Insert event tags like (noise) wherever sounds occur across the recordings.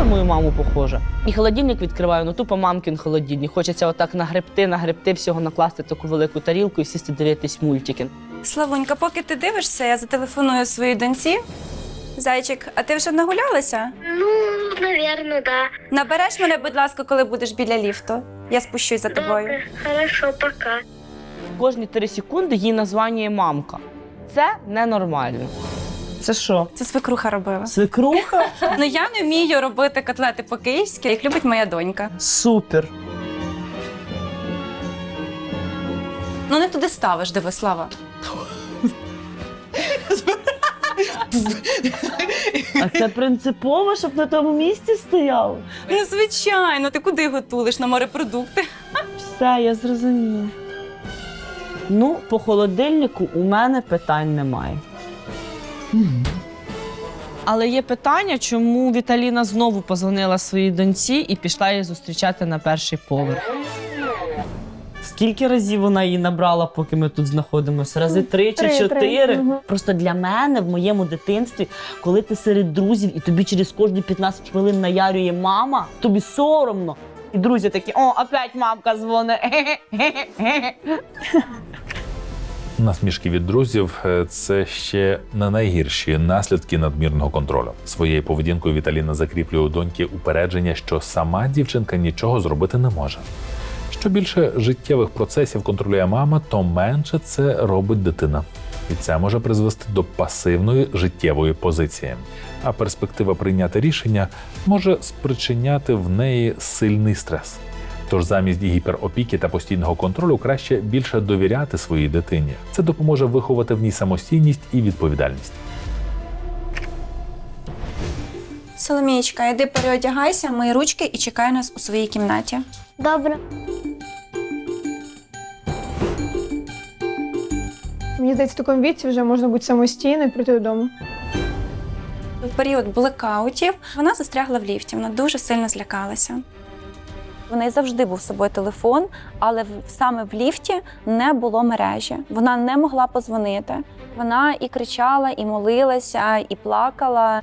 на мою маму похожа. І холодильник відкриваю, ну тупо мамкін холодильник. Хочеться отак нагребти, нагребти всього, накласти таку велику тарілку і сісти дивитись мультики. Славунька, поки ти дивишся, я зателефоную своїй доньці. Зайчик, а ти вже нагулялася? Ну, наверное, да. Набереш мене, будь ласка, коли будеш біля ліфту. Я спущусь за тобою. Добре, хорошо, пока. Кожні три секунди їй названює мамка. Це ненормально. Це що? Це свекруха робила. Свекруха? (laughs) Ну я не вмію робити котлети по-київськи, як любить моя донька. Супер. Ну не туди ставиш, диви, слава. А це принципово, щоб на тому місці стояло? Ну, звичайно, ти куди готуєш на морепродукти? Все, я зрозуміла. Ну, по холодильнику у мене питань немає. Але є питання, чому Віталіна знову позвонила своїй доньці і пішла її зустрічати на перший поверх. Скільки разів вона її набрала, поки ми тут знаходимося? Рази три чи Три, три. чотири. Мгм. Просто для мене в моєму дитинстві, коли ти серед друзів і тобі через кожні 15 хвилин наярює мама, тобі соромно. І друзі такі: о, опять мамка дзвонить. (laughs) Насмішки від друзів е, це ще не найгірші наслідки надмірного контролю. Своєю поведінкою Віталіна закріплює у доньки упередження, що сама дівчинка нічого зробити не може. Що більше життєвих процесів контролює мама, то менше це робить дитина. І це може призвести до пасивної життєвої позиції. А перспектива прийняти рішення може спричиняти в неї сильний стрес. Тож замість гіперопіки та постійного контролю краще більше довіряти своїй дитині. Це допоможе виховати в ній самостійність і відповідальність. Соломієчка, йди переодягайся, мої ручки і чекай нас у своїй кімнаті. Добре. Мені здається, в такому віці вже можна бути самостійною і прийти додому. В період блекаутів вона застрягла в ліфті. Вона дуже сильно злякалася. У неї завжди був з собою телефон, але в- саме в ліфті не було мережі. Вона не могла позвонити. Вона і кричала, і молилася, і плакала.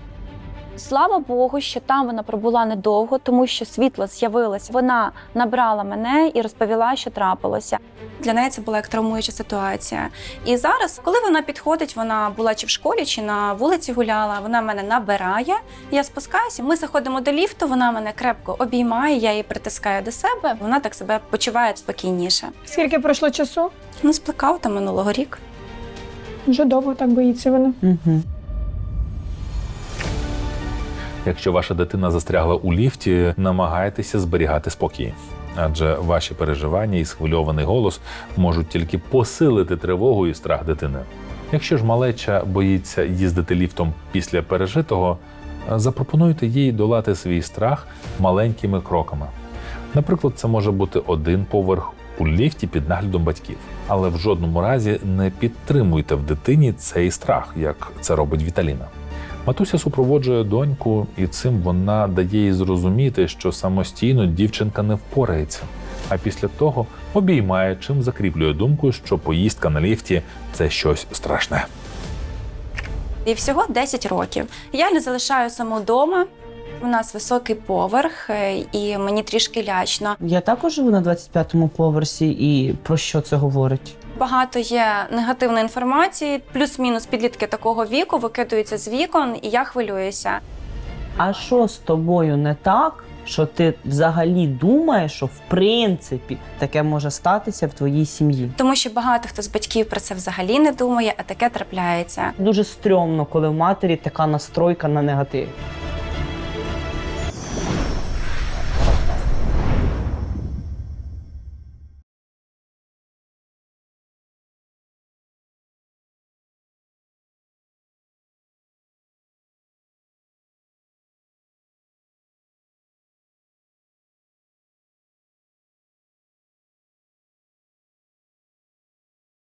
Слава Богу, що там вона пробула недовго, тому що світло з'явилося. Вона набрала мене і розповіла, що трапилося. Для неї це була як травмуюча ситуація. І зараз, коли вона підходить, вона була чи в школі, чи на вулиці гуляла, вона мене набирає. Я спускаюся. Ми заходимо до ліфту. Вона мене крепко обіймає, я її притискаю до себе. Вона так себе почуває спокійніше. Скільки пройшло часу? Ну, з блекаута минулого рік. Вже довго так боїться вона. Угу. Якщо ваша дитина застрягла у ліфті, намагайтеся зберігати спокій. Адже ваші переживання і схвильований голос можуть тільки посилити тривогу і страх дитини. Якщо ж малеча боїться їздити ліфтом після пережитого, запропонуйте їй долати свій страх маленькими кроками. Наприклад, це може бути один поверх у ліфті під наглядом батьків, але в жодному разі не підтримуйте в дитині цей страх, як це робить Віталіна. Матуся супроводжує доньку, і цим вона дає їй зрозуміти, що самостійно дівчинка не впорається. А після того обіймає, чим закріплює думку, що поїздка на ліфті це щось страшне. І всього 10 років. Я не залишаю саму вдома. У нас високий поверх, е, і мені трішки лячно. Я також живу на 25-му поверсі, і про що це говорить? Багато є негативної інформації, плюс-мінус підлітки такого віку викидаються з вікон, і я хвилююся. А що з тобою не так, що ти взагалі думаєш, що в принципі таке може статися в твоїй сім'ї? Тому що багато хто з батьків про це взагалі не думає, а таке трапляється. Дуже стрьомно, коли в матері така настройка на негатив.